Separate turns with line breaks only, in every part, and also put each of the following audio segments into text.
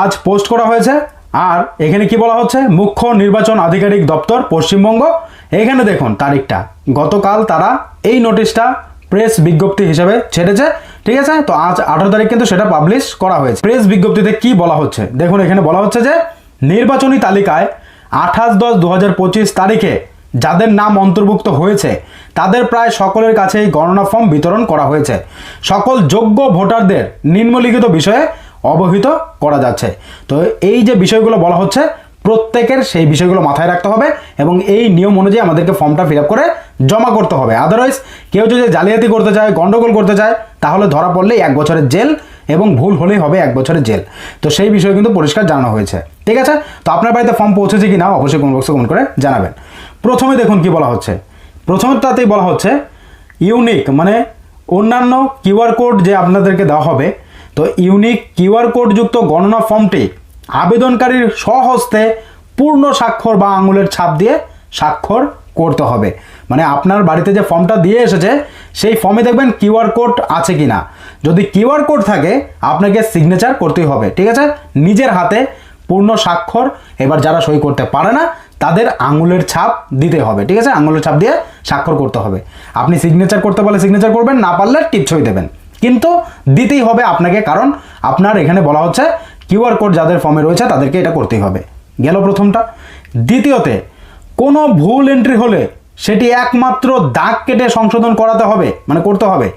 আজ পোস্ট করা হয়েছে। আর এখানে কি বলা হচ্ছে? মুখ্য নির্বাচন আধিকারিক দপ্তর পশ্চিমবঙ্গ। এখানে দেখুন তারিখটা। গতকাল তারা এই নোটিশটা প্রেস বিজ্ঞপ্তি হিসেবে ছেড়েছে। ঠিক আছে? তো আজ আঠারো তারিখ কিন্তু সেটা পাবলিশ করা হয়েছে। প্রেস বিজ্ঞপ্তিতে কি বলা হচ্ছে? দেখুন এখানে বলা হচ্ছে যে, নির্বাচনী তালিকায় আঠাশ দশ দু পঁচিশ তারিখে যাদের নাম অন্তর্ভুক্ত হয়েছে, তাদের প্রায় সকলের কাছেই গণনা ফর্ম বিতরণ করা হয়েছে। সকল যোগ্য ভোটারদের নিম্নলিখিত বিষয়ে অবহিত করা যাচ্ছে। তো এই যে বিষয়গুলো বলা হচ্ছে, প্রত্যেকের সেই বিষয়গুলো মাথায় রাখতে হবে এবং এই নিয়ম অনুযায়ী আমাদেরকে ফর্মটা ফিল করে জমা করতে হবে। আদারওয়াইজ কেউ যদি জালিয়াতি করতে চায়, গন্ডগোল করতে চায়, তাহলে ধরা পড়লেই এক বছরের জেল এবং ভুল হলেই হবে এক বছরের জেল। তো সেই বিষয়ে কিন্তু পরিষ্কার জানানো হয়েছে। ঠিক আছে? তো আপনার বাড়িতে ফর্ম পৌঁছেছে কি না অবশ্যই কমেন্ট বক্সে কমেন্ট করে জানাবেন। প্রথমে দেখুন কি বলা হচ্ছে। প্রথমে তাতেই বলা হচ্ছে, ইউনিক মানে অন্যান্য কিউআর কোড যে আপনাদেরকে দেওয়া হবে তো ইউনিক কিউআর কোডযুক্ত গণনা ফর্মটি আবেদনকারীর স্বহস্তে পূর্ণ স্বাক্ষর বা আঙুলের ছাপ দিয়ে স্বাক্ষর করতে হবে। মানে আপনার বাড়িতে যে ফর্মটা দিয়ে এসেছে, সেই ফর্মে দেখবেন কিউআর কোড আছে কি না যদি কিউআর কোড থাকে, আপনাকে সিগনেচার করতেই হবে, ঠিক আছে? নিজের হাতে পূর্ণ স্বাক্ষর, এবার যারা সই করতে পারে না, তাদের আঙুলের ছাপ দিতে হবে, ঠিক আছে? আঙুলের ছাপ দিয়ে স্বাক্ষর করতে হবে। আপনি সিগনেচার করতে পারলে সিগনেচার করবেন, না পারলে টিপ ছবি দেবেন। কিন্তু দিতেই হবে আপনাকে, কারণ আপনার এখানে বলা হচ্ছে কিউআর কোড যাদের ফর্মে রয়েছে তাদেরকে এটা করতেই হবে। গেল প্রথমটা। দ্বিতীয়তে, কোনো ভুল এন্ট্রি হলে সেটি একমাত্র দাগ কেটে সংশোধন করাতে হবে মানে করতে হবে,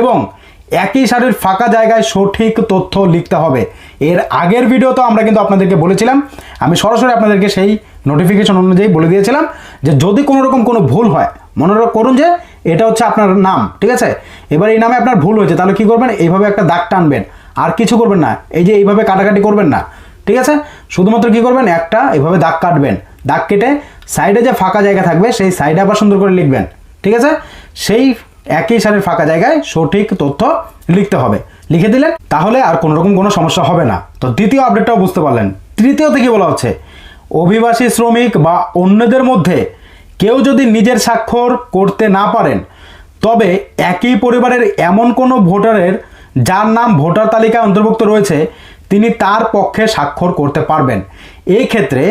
এবং একই সারির ফাঁকা জায়গায় সঠিক তথ্য লিখতে হবে। এর আগের ভিডিও তো আমরা কিন্তু আপনাদেরকে বলেছিলাম। আমি সরাসরি আপনাদেরকে সেই নোটিফিকেশন অনুযায়ী বলে দিয়েছিলাম যে যদি কোনো রকম কোনো ভুল হয় মনে করুন যে এটা হচ্ছে আপনার নাম, ঠিক আছে? এবার এই নামে আপনার ভুল হয়েছে, তাহলে কি করবেন? এইভাবে একটা দাগ টানবেন। আর কিছু করবেন না। এই যে এইভাবে কাটাকাটি করবেন না, ঠিক আছে? শুধুমাত্র কি করবেন? একটা এভাবে দাগ কাটবেন। দাগ কেটে সাইডে যে ফাঁকা জায়গা থাকবে, সেই সাইডে আবার সুন্দর করে লিখবেন, ঠিক আছে? সেই একই সারের ফাঁকা জায়গায় সঠিক তথ্য লিখতে হবে। লিখে দিলেন, তাহলে আর কোনো রকম কোনো সমস্যা হবে না। তো দ্বিতীয় আপডেটটাও বুঝতে পারলেন। তৃতীয়তে কি বলা হচ্ছে? অভিবাসী শ্রমিক বা অন্যদের মধ্যে কেউ যদি নিজের স্বাক্ষর করতে না পারেন, তবে একই পরিবারের এমন কোনো ভোটারের, যার নাম ভোটার তালিকায় অন্তর্ভুক্ত রয়েছে, তিনি তার পক্ষে স্বাক্ষর করতে পারবেন। এই ক্ষেত্রে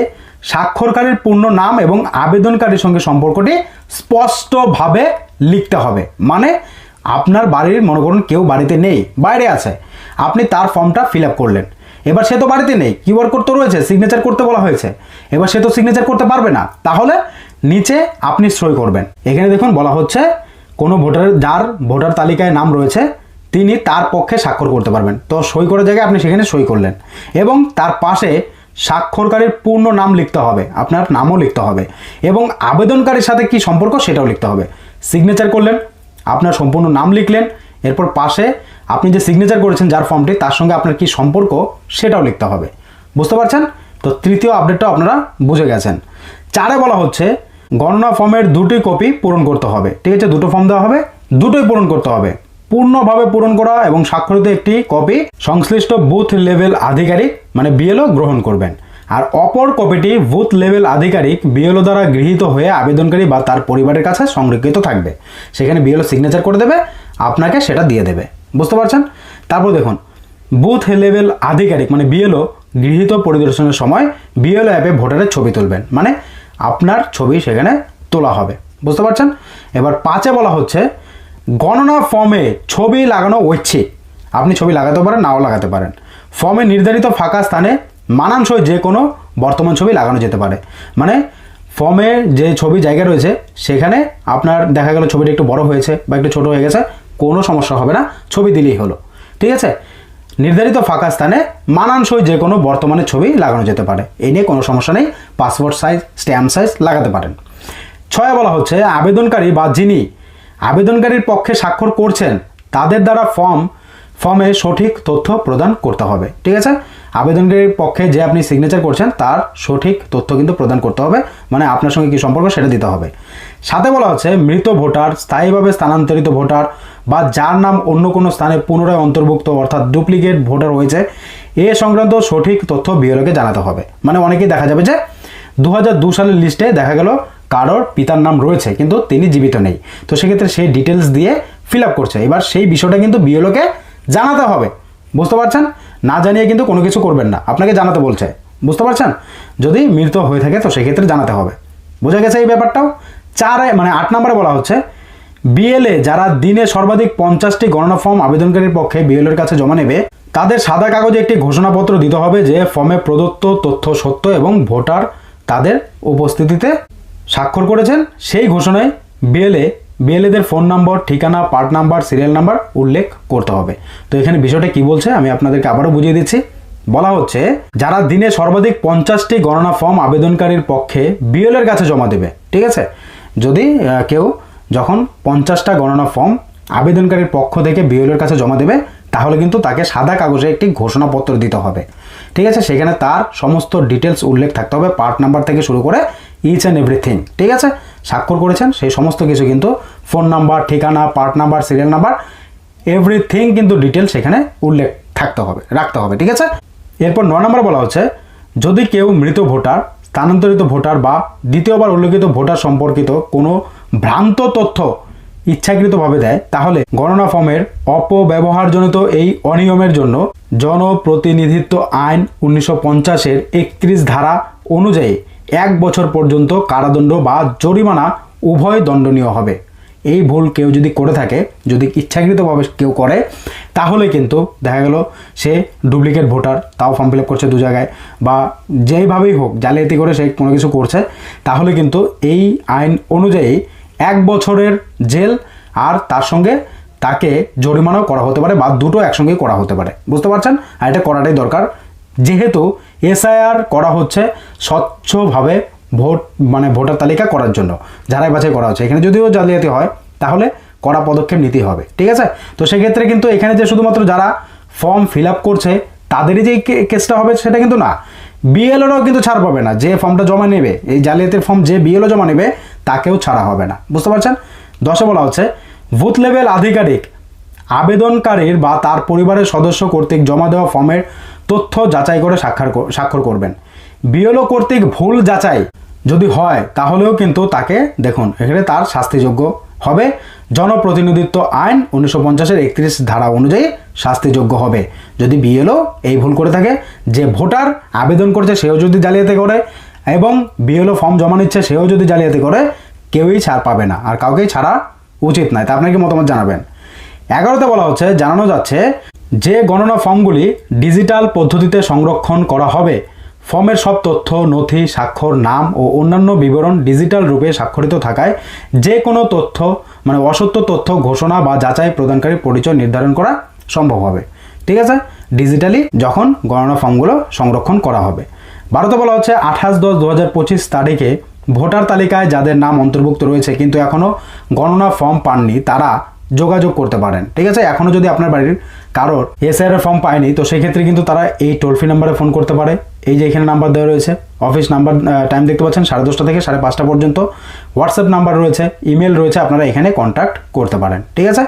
স্বাক্ষরকারীর পূর্ণ নাম এবং আবেদনকারীর সঙ্গে সম্পর্কটি স্পষ্টভাবে লিখতে হবে। মানে আপনার বাড়ির, মনে করুন কেউ বাড়িতে নেই, বাইরে আছে, আপনি তার ফর্মটা ফিল করলেন। এবার সে তো বাড়িতে নেই কিউআর কোড তো রয়েছে সিগনেচার করতে বলা হয়েছে। এবার সে তো সিগনেচার করতে পারবে না। তাহলে নিচে আপনি সই করবেন। এখানে দেখুন বলা হচ্ছে, কোনো ভোটার, যার ভোটার তালিকায় নাম রয়েছে, তিনি তার পক্ষে স্বাক্ষর করতে পারবেন। তো সই করার জায়গায় আপনি সেখানে সই করলেন। এবং তার পাশে স্বাক্ষরকারীর পূর্ণ নাম লিখতে হবে, আপনার নামও লিখতে হবে। এবং আবেদনকারীর সাথে কি সম্পর্ক সেটাও লিখতে হবে। সিগনেচার করলেন, আপনার সম্পূর্ণ নাম লিখলেন এরপর পাশে আপনি যে সিগনেচার করেছেন যার ফর্মটি তার সঙ্গে আপনার কি সম্পর্ক, সেটাও লিখতে হবে। বুঝতে পারছেন? তো তৃতীয় আপডেটটাও আপনারা বুঝে গেছেন। চারে বলা হচ্ছে, গণনা ফর্মের দুটি কপি পূরণ করতে হবে। ঠিক আছে? দুটো ফর্ম দেওয়া হবে, দুটোই পূরণ করতে হবে। পূর্ণভাবে পূরণ করা এবং স্বাক্ষরিত একটি কপি সংশ্লিষ্ট বুথ লেভেল আধিকারিক মানে বিএলও গ্রহণ করবেন। আর অপর কপিটি বুথ লেভেল আধিকারিক বিএলও দ্বারা গৃহীত হয়ে আবেদনকারী বা তার পরিবারের কাছে সংরক্ষিত থাকবে। সেখানে বিএলও সিগনেচার করে দেবে। আপনাকে সেটা দিয়ে দেবে। বুঝতে পারছেন? তারপর দেখুন বুথ লেভেল আধিকারিক মানে বিএলও গৃহীত পরিদর্শনের সময় বিএলও অ্যাপে ভোটারের ছবি তুলবেন। মানে আপনার ছবি সেখানে তোলা হবে। বুঝতে পারছেন? এবার পাঁচে বলা হচ্ছে, গণনা ফর্মে ছবি লাগানো ঐচ্ছিক। আপনি ছবি লাগাতে পারেন, নাও লাগাতে পারেন। ফর্মে নির্ধারিত ফাঁকা স্থানে মানানসই যে কোনো বর্তমান ছবি লাগানো যেতে পারে। মানে ফর্মে যে ছবি জায়গা রয়েছে, সেখানে আপনার দেখা গেল ছবিটা একটু বড় হয়েছে বা একটু ছোট হয়ে গেছে কোনো সমস্যা হবে না, ছবি দিলেই হলো। ঠিক আছে? নির্ধারিত ফাঁকা স্থানে মানানসই যে কোনো বর্তমানে ছবি লাগানো যেতে পারে। এই নিয়ে কোনো সমস্যা নেই, পাসপোর্ট সাইজ, স্ট্যাম্প সাইজ লাগাতে পারেন। ছয় বলা হচ্ছে, আবেদনকারী বা যিনি আবেদনকারীর পক্ষে স্বাক্ষর করছেন, তাদের দ্বারা ফর্ম, ফর্মে সঠিক তথ্য প্রদান করতে হবে। ঠিক আছে? আবেদনকারীর পক্ষে যে আপনি সিগনেচার করছেন, তার সঠিক তথ্য কিন্তু প্রদান করতে হবে মানে আপনার সঙ্গে কি সম্পর্ক সেটা দিতে হবে। সাথে বলা হচ্ছে, মৃত ভোটার, স্থায়ীভাবে স্থানান্তরিত ভোটার বা যার নাম অন্য কোনো স্থানে পুনরায় অন্তর্ভুক্ত অর্থাৎ ডুপ্লিকেট ভোটার হয়েছে, এ সংক্রান্ত সঠিক তথ্য বিএলওকে জানাতে হবে। মানে অনেকেই দেখা যাবে যে দু সালের লিস্টে দেখা গেল কারোর পিতার নাম রয়েছে, কিন্তু তিনি জীবিত নেই। তো সেক্ষেত্রে সেই ডিটেলস দিয়ে ফিল আপ করছে। এবার সেই বিষয়টা কিন্তু বিএলওকে জানাতে হবে। বুঝতে পারছেন? না জানিয়ে কিন্তু কোনো কিছু করবেন না। আপনাকে জানাতে বলছে। বুঝতে পারছেন? যদি মৃত হয়ে থাকে তো সেক্ষেত্রে জানাতে হবে। বোঝা গেছে এই ব্যাপারটাও? চারে মানে আট নম্বরে বলা হচ্ছে বিএলএ যারা দিনে সর্বাধিক পঞ্চাশটি গণনা ফর্ম আবেদনকারীর পক্ষে বিএলএর কাছে জমা নেবে, তাদের সাদা কাগজে একটি ঘোষণাপত্র দিতে হবে যে ফর্মে প্রদত্ত তথ্য সত্য এবং ভোটার তাদের উপস্থিতিতে স্বাক্ষর করেছেন। সেই ঘোষণায় বিএলএ বিএলএদের ফোন নম্বর, ঠিকানা, পার্ট নাম্বার, সিরিয়াল নাম্বার উল্লেখ করতে হবে। তো এখানে বিষয়টা কি বলছে আমি আপনাদেরকে আবারও বুঝিয়ে দিচ্ছি। বলা হচ্ছে, যারা দিনে সর্বাধিক পঞ্চাশটি গণনা ফর্ম আবেদনকারীর পক্ষে বিএলের কাছে জমা দেবে, ঠিক আছে? যদি কেউ যখন পঞ্চাশটা গণনা ফর্ম আবেদনকারীর পক্ষ থেকে বিএলের কাছে জমা দেবে, তাহলে কিন্তু তাকে সাদা কাগজে একটি ঘোষণাপত্র দিতে হবে। ঠিক আছে? সেখানে তার সমস্ত ডিটেলস উল্লেখ থাকতে হবে পার্ট নাম্বার থেকে শুরু করে ইচ অ্যান্ড এভরিথিং ঠিক আছে? স্বাক্ষর করেছেন, সেই সমস্ত কিছু কিন্তু ফোন নাম্বার ঠিকানা part number serial number everything কিন্তু ডিটেলস সেখানে উল্লেখ থাকতে হবে, রাখতে হবে। ঠিক আছে? এরপর ন নম্বর বলা হচ্ছে, যদি কেউ মৃত ভোটার, স্থানান্তরিত ভোটার বা দ্বিতীয়বার উল্লেখিত ভোটার সম্পর্কিত কোনো ভ্রান্ত তথ্য ইচ্ছাকৃতভাবে দেয়, তাহলে গণনা ফর্মের অপব্যবহারজনিত এই অনিয়মের জন্য জনপ্রতিনিধিত্ব আইন উনিশশো পঞ্চাশের একত্রিশ ধারা অনুযায়ী এক বছর পর্যন্ত কারাদণ্ড বা জরিমানা উভয় দণ্ডনীয় হবে। এই ভুল কেউ যদি করে থাকে, যদি ইচ্ছাকৃতভাবে কেউ করে, তাহলে কিন্তু দেখা গেল সে ডুপ্লিকেট ভোটার, তাও ফর্ম ফিল আপ করছে দু জায়গায়, বা যেইভাবেই হোক, জালিয়াতি করে সে কোনো কিছু করছে, তাহলে কিন্তু এই আইন অনুযায়ী এক বছরের জেল আর তার সঙ্গে তাকে জরিমানাও করা হতে পারে বা দুটো একসঙ্গেই করা হতে পারে। বুঝতে পারছেন? আর এটা করাটাই দরকার। যেহেতু এসআইআর করা হচ্ছে স্বচ্ছভাবে ভোট মানে ভোটার তালিকা করার জন্য, যারাই বাছাই করা হচ্ছে। এখানে যদিও জালিয়াতি হয়, তাহলে কড়া পদক্ষেপ নিতেই হবে। ঠিক আছে? তো সেক্ষেত্রে কিন্তু এখানে যে শুধুমাত্র যারা ফর্ম ফিল আপ করছে, তাদেরই যে কেসটা হবে সেটা কিন্তু না। বিএলওরাও কিন্তু ছাড় পাবে না। যে ফর্মটা জমা নেবে, এই জালিয়াতির ফর্ম যে বিএলও জমা নেবে তাকেও ছাড়া হবে না। বুঝতে পারছেন? দশে বলা হচ্ছে, বুথ লেভেল আধিকারিক আবেদনকারীর বা তার পরিবারের সদস্য কর্তৃক জমা দেওয়া ফর্মের তথ্য যাচাই করে স্বাক্ষর স্বাক্ষর করবেন। বিএলও কর্তৃক ভুল যাচাই যদি হয়, তাহলেও কিন্তু তাকে, দেখুন, এখানে তার শাস্তিযোগ্য হবে। জনপ্রতিনিধিত্ব আইন উনিশশো পঞ্চাশের একত্রিশ ধারা অনুযায়ী শাস্তিযোগ্য হবে। যদি বিএলও এই ভুল করে থাকে, যে ভোটার আবেদন করছে, সেও যদি জালিয়াতি করে এবং বিএলও ফর্ম জমা নিচ্ছে, সেও যদি জালিয়াতি করে, কেউই ছাড় পাবে না, আর কাউকেই ছাড়া উচিত নয়। তা আপনাকে মতামত জানাবেন? এগারোতে বলা হচ্ছে, জানানো যাচ্ছে, যে গণনা ফর্মগুলি ডিজিটাল পদ্ধতিতে সংরক্ষণ করা হবে, ফর্মের সব তথ্য, নথি, স্বাক্ষর, নাম ও অন্যান্য বিবরণ ডিজিটাল রূপে স্বাক্ষরিত থাকায় যে কোনো তথ্য মানে অসত্য তথ্য ঘোষণা বা যাচাই প্রদানকারী পরিচয় নির্ধারণ করা সম্ভব হবে। ঠিক আছে? ডিজিটালি যখন গণনা ফর্মগুলো সংরক্ষণ করা হবে। ভারতে বলা হচ্ছে আঠাশ দশ দু হাজার পঁচিশ তারিখে ভোটার তালিকায় যাদের নাম অন্তর্ভুক্ত রয়েছে কিন্তু এখনও গণনা ফর্ম পাননি, তারা যোগাযোগ করতে পারেন। ঠিক আছে? এখনও যদি আপনার বাড়ির কারোর এসআইআর ফর্ম পায়নি, তো সেক্ষেত্রে কিন্তু তারা এই টোল ফ্রি নাম্বারে ফোন করতে পারে। এই যে এখানে নাম্বার দেওয়া রয়েছে, অফিস নাম্বার টাইম দেখতে পাচ্ছেন, সাড়ে দশটা থেকে সাড়ে পাঁচটা পর্যন্ত। হোয়াটসঅ্যাপ নাম্বার রয়েছে ইমেল রয়েছে, আপনারা এখানে কন্ট্যাক্ট করতে পারেন। ঠিক আছে?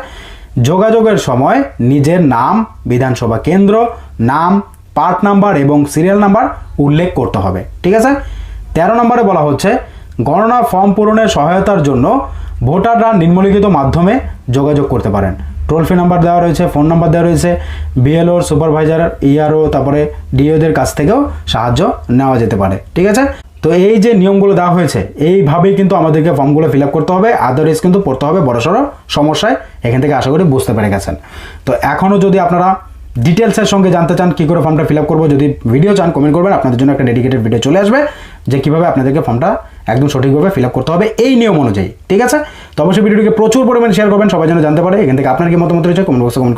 যোগাযোগের সময় নিজের নাম, বিধানসভা কেন্দ্র, নাম পার্ট নাম্বার এবং সিরিয়াল নাম্বার উল্লেখ করতে হবে, ঠিক আছে? তেরো নম্বরে বলা হচ্ছে, গণনা ফর্ম পূরণের সহায়তার জন্য ভোটাররা নিম্নলিখিত মাধ্যমে যোগাযোগ করতে পারেন। টোল ফ্রি নাম্বার দেওয়া রয়েছে ফোন নাম্বার দেওয়া রয়েছে বিএলওর সুপারভাইজার ইআরও তারপরে ডিওদের কাছ থেকেও সাহায্য নেওয়া যেতে পারে, ঠিক আছে? তো এই যে নিয়মগুলো দেওয়া হয়েছে, এইভাবেই কিন্তু আমাদেরকে ফর্মগুলো ফিল করতে হবে আদারওয়াইজ কিন্তু পড়তে হবে বড়সড় সমস্যায়। এখান থেকে আশা করি বুঝতে পেরে গেছেন। তো এখনও যদি আপনারা ডিটেলসের সঙ্গে জানতে চান, কী করে ফর্মটা ফিল আপ করব, যদি ভিডিও চান কমেন্ট করবেন, আপনাদের জন্য একটা ডেডিকেটেড ভিডিও চলে আসবে, যে কীভাবে আপনাদেরকে ফর্মটা একদম সঠিকভাবে ফিল আপ করতে হবে এই নিয়ম অনুযায়ী, ঠিক আছে? তো অবশ্যই ভিডিওটিকে প্রচুর পরিমাণে শেয়ার করবেন, সবাই যেন জানতে পারে, এখান থেকে আপনার কি মতামত রয়েছে কমেন্ট বক্সে কমেন্ট